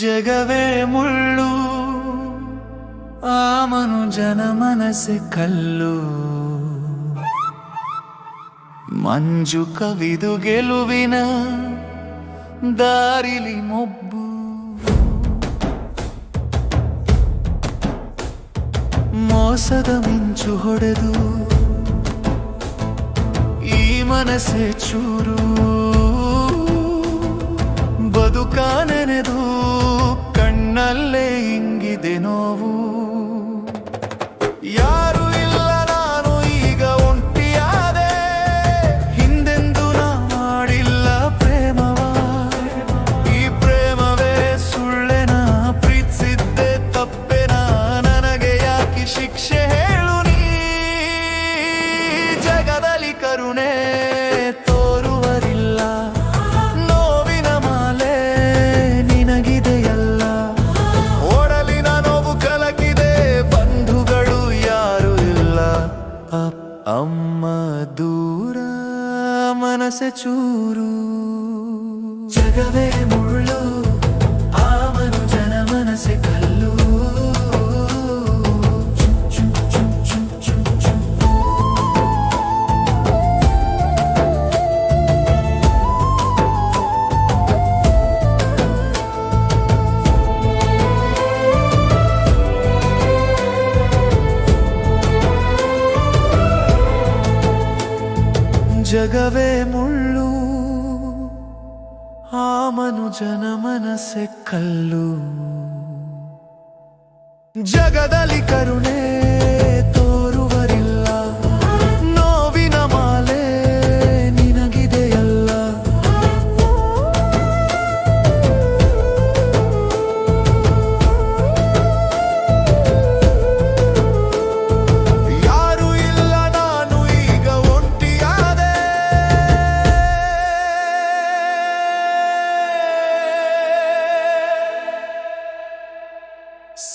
ಜಗವೇ ಮುಳ್ಳು ಆಮನು ಜನ ಮನಸ್ಸೆ ಕಲ್ಲು ಮಂಜು ಕವಿದು ಗೆಲುವಿನ ದಾರಿಲಿ ಮೊಬ್ಬು ಮೋಸದ ಮಿಂಚು ಹೊಡೆದು ಈ ಮನಸ್ಸೆ ಚೂರು ಇಂಗಿದೆ ನೋವು. ಯಾರು ಇಲ್ಲ, ನಾನು ಈಗ ಒಂಟಿಯಾದೆ. ಹಿಂದೆಂದು ನಾ ಮಾಡಿಲ್ಲ ಪ್ರೇಮವ. ಈ ಪ್ರೇಮವೇ ಸುಳ್ಳೆನ ಪ್ರೀತಿಸಿದ್ದೆ ತಪ್ಪೆನ ನನಗೆ ಯಾಕೆ ಶಿಕ್ಷೆ ಹೇಳು ನೀ? ಜಗದಲ್ಲಿ ಕರುಣೆ. అమ్మ దూర మనసూరు జగవే ముళ్ళు ಜಗವೇ ಮುಳ್ಳು ಆ ಮನುಜನ ಮನಸ್ಸೆ ಕಲ್ಲು ಜಗದಲ್ಲಿ ಕರುಣೆ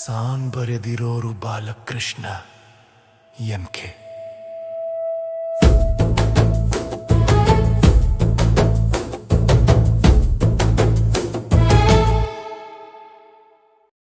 ಸಾಂಗ್ ಬರೆದಿರೋರು ಬಾಲಕೃಷ್ಣ ಎಂ ಕೆ.